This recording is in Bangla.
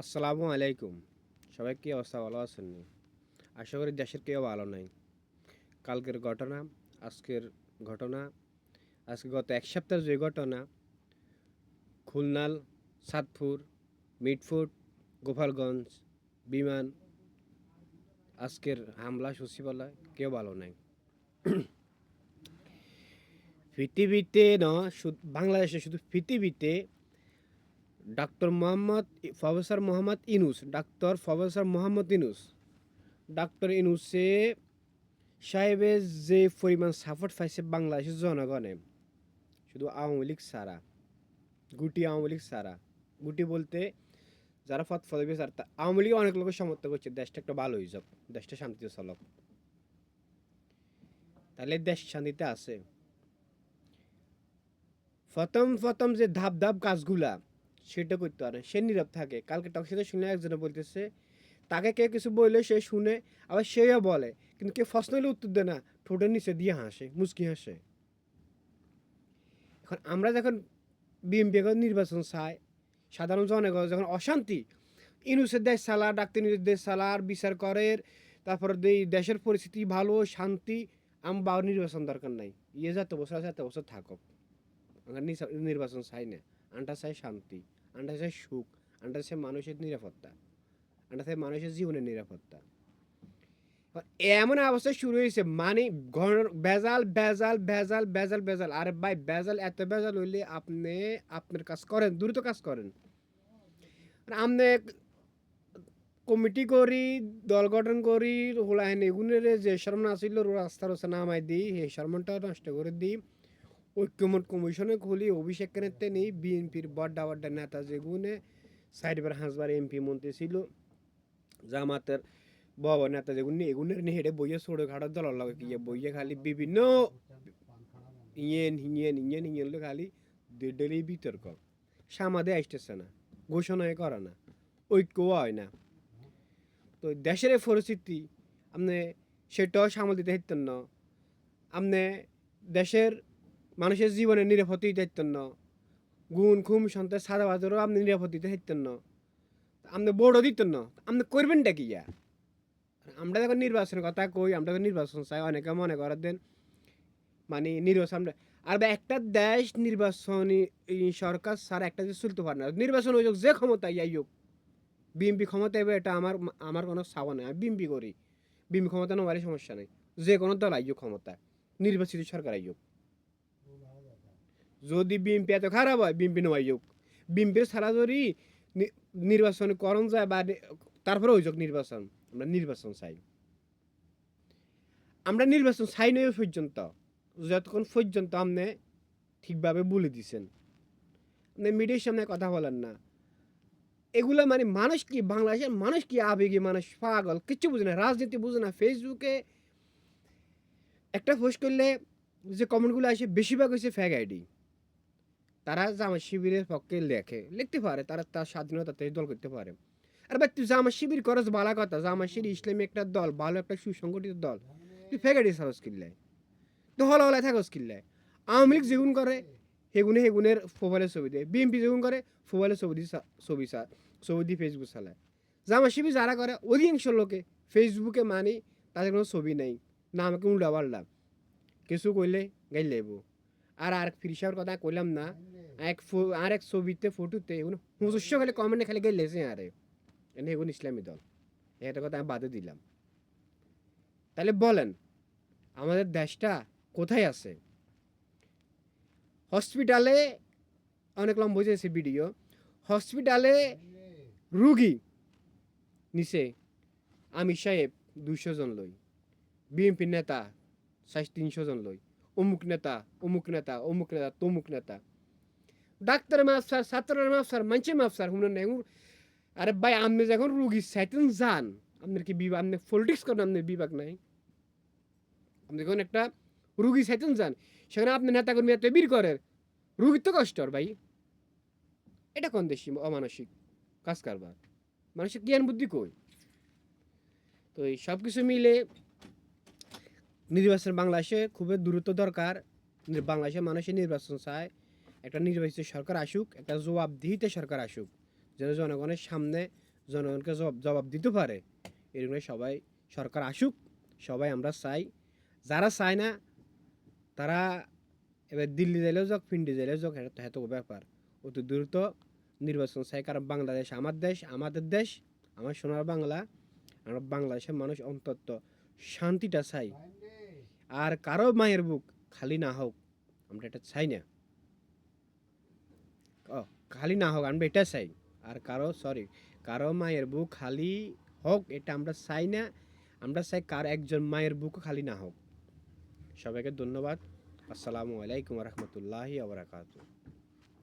আসসালামু আলাইকুম। সবাই কি অবস্থা? ভালো আছেন? আশা করি দেশের কেউ ভালো নাই। কালকের ঘটনা, আজকের ঘটনা, আজকে গত এক সপ্তাহের যে ঘটনা খুলনাল সাতপুর মিটফুট গোপালগঞ্জ বিমান আজকের হামলা সচিবালয়, কেউ ভালো নাই। পৃথিবীতে ন বাংলাদেশে, শুধু পৃথিবীতে doctor Mohammad professor Mohammad Yunus, doctor professor Mohammad Yunus. Doctor ইনুসে সাহেবের যে পরিমাণ সাপোর্ট পাইছে বাংলাদেশের জনগণে, শুধু আওয়ামী লীগ সারা গুটি আওয়ামী লীগ সারা গুটি বলতে যারা ফত ফদবি স্যার আওয়ামী লীগ অনেক লোকের সমর্থন করছে, দেশটা একটু ভালো হয়ে যাক দেশটা শান্তিতে চলক। তাহলে দেশ শান্তিতে আছে। প্রথম প্রথম যে ধাপ ধাপ কাজগুলা সেটা করতে পারে। সে নীরব থাকে। কালকে টকশিতে শুনে একজনে বলতেছে, তাকে কে কিছু বললে সে শুনে, আবার সেও বলে। কিন্তু কে প্রশ্ন হলে উত্তর দেয় না। ঠোঁটের নিচে দিয়ে হাসে, মুচকি হাসে। এখন আমরা যখন বিএমপি এখন নির্বাচন চাই, সাধারণ জনগণ যখন অশান্তি, ইনুসের দেশ চালা, ডাক্তার ইনুসের দেশ চালার বিচার করে, তারপর দেশের পরিস্থিতি ভালো, শান্তি, আমি বা নির্বাচন দরকার নাই। ইয়ে যত বছর আছে এত বছর থাকুক। নির্বাচন চাই না। আন্টা চাই শান্তি। চাই সুখ চাই মানুষের নিরাপত্তা চাই মানুষের জীবনের নিরাপত্তা। এমন অবস্থা শুরু হয়েছে মানে বেজাল বেজাল বেজাল বেজাল বেজাল আরে ভাই বেজাল এত বেজাল হইলে আপনি, আপনার কাজ করেন, দ্রুত কাজ করেন। আপনি কমিটি করি, দল গঠন করি হোলাহেন এগুনের যে শর্মন আসিল রাস্তার নামাই দিই, সেই শর্মনটা নষ্ট করে দিই। ঐক্যমত কমিশনে খুলি, অভিষেক কেনেতে নেই, বিএনপির বড্ডা বড্ডা নেতা যেগুনে, সাইডবার হাঁসবার এমপি মন্ত্রী ছিল, জামাতের বাবা নেতা যেগুলি এগুনের নিয়ে হেঁটে বইয়ে ছোটো খাটো দল লাগে কি বইয়ে খালি বিভিন্ন ইয়েন, হিয়েন ইয়েন, হিয়েন খালি ডেলি বিতর্ক। সামাদে আসতেছে না ঘোষণায় করে না, ঐক্য হয় না। তো দেশের পরিস্থিতি আপনি সেটাও সামাল দিতে হইতেন না। আপনি দেশের মানুষের জীবনে নিরাপত্তা না গুণ, খুম সন্তান সাদা বাজারও আপনি নিরাপত্তা দিতে হইতেন না আপনি বড় দিতেন আপনি করবেনটা কি ইয়া? আমরা যখন নির্বাচনের কথা কই, আমরা যখন নির্বাচন চাই, অনেকে মনে করার দেন মানে নির্বাচন আমরা আর একটা দেশ নির্বাচনী সরকার ছাড়া একটা দেশ চলতে পারে না। নির্বাচন হয়ে যে ক্ষমতা ইয়াই হোক। বিএমপি ক্ষমতা এবার এটা আমার আমার কোনো চাওয়া নেই। আমি বিএমপি করি। বিএমপি ক্ষমতা নেওয়ারই সমস্যা নেই। যে কোনো দল আইও ক্ষমতা নির্বাচিত সরকার আইও যদি বিএমপি এত খারাপ হয় বিএমপি নেওয়াই হোক। বিএমপির ছাড়া যদি নির্বাচন করণ যায় বা তারপরে হয়ে যাক নির্বাচন, আমরা নির্বাচন চাই। আমরা নির্বাচন চাই নয় পর্যন্ত। যতক্ষণ পর্যন্ত আপনি ঠিকভাবে বলে দিছেন। আপনি মিডিয়ার সামনে কথা বলেন না। এগুলো মানে মানুষ কি, বাংলাদেশের মানুষ কি আবেগী মানুষ, পাগল, কিচ্ছু বুঝে না, রাজনীতি বুঝে না, ফেসবুকে একটা পোস্ট করলে যে কমেন্টগুলো আসে, বেশিরভাগ হয়েছে ফ্যাগ আইডি তারা জামা শিবিরের পক্ষে লেখে। লিখতে পারে, তারা তার স্বাধীনতাতে দল করতে পারে। আর ভাই, তুই জামা শিবির করস ভালো কথা। জামা শিবির ইসলামী একটা দল, ভালো একটা সুসংগঠিত দল। তুই আইডি সারস কিনলে তো হলা হলা থাকস কিনলে আওয়ামী লীগ যেগুন করে সেগুনে সেগুনের মোবাইলের ছবি দেয়। বিএনপি যেগুন করে মোবাইলের ছবি দিয়ে ছবি ছবি দিয়ে ফেসবুক চালায়। জামা শিবির যারা করে, অধিকাংশ লোকে ফেসবুকে মানি, তাদের কোনো ছবি নেই। না আমাকে উল্টা পাল্টা। কিছু কইলে গাই লেবো আর আর ফিরিসার কথা কইলাম না এক আর এক ছবিতে ফটোতে এগুলো হুজস্ব খালি কমেন্টে খালি গাই লেছে আরে এনে এগুলো ইসলামী দল এটা কথা আমি বাদে দিলাম তাহলে বলেন আমাদের দেশটা কোথায় আছে হসপিটালে অনেক লম্বা বুঝেছে ভিডিও হসপিটালে রুগী নিচে আমি সাহেব দুইশো জন লই বিএনপি নেতা সাড়ে তিনশো জন লই অমুক নেতা অমুক নেতা অমুক নেতা তমুক নেতা ডাক্তার মাফসার ছাত্রের মাফসার মানুষের মাফসার শুনে নেই আরে ভাই আপনি যখন রুগী সাইতেন যান আপনার কি বিভাগ আপনি পলিটিক্স করেন আপনার বিভাগ নাই আপনি যখন একটা রুগী সাইতেন যান সেখানে আপনি নেতা কর্মী এত বীর করেন রুগীর তো কষ্ট আর ভাই এটা কোন দেশি অমানসিক কাজ কারবার মানুষের জ্ঞান বুদ্ধি কই তো এই সব কিছু মিলে নির্বাচন বাংলাদেশে খুবই দ্রুত দরকার বাংলাদেশের মানুষের নির্বাচন চায় একটা নির্বাচিত সরকার আসুক, একটা জবাবদিহিতে সরকার আসুক, যেন জনগণের সামনে জনগণকে জবাব জবাব দিতে পারে। এরকম সবাই, সরকার আসুক, সবাই আমরা চাই। যারা চায় না, তারা এবার দিল্লি যাইলেও যাক পিন্ডি যাইলেও যাক, এটা তো ব্যাপার। অতি দ্রুত নির্বাচন চাই, কারণ বাংলাদেশ আমার দেশ, আমাদের দেশ, আমার সোনার বাংলা, আমরা বাংলাদেশের মানুষ অন্তত শান্তিটা চাই। আর কারও মায়ের বুক খালি না হোক, আমরা এটা চাই না। খালি না হোক আমরা এটা চাই। আর কারও সরি কারও মায়ের বুক খালি হোক, এটা আমরা চাই না। আমরা চাই কার একজন মায়ের বুক খালি না হোক। সবাইকে ধন্যবাদ। আসসালামু আলাইকুম রহমতুল্লাহি আবরাকাতু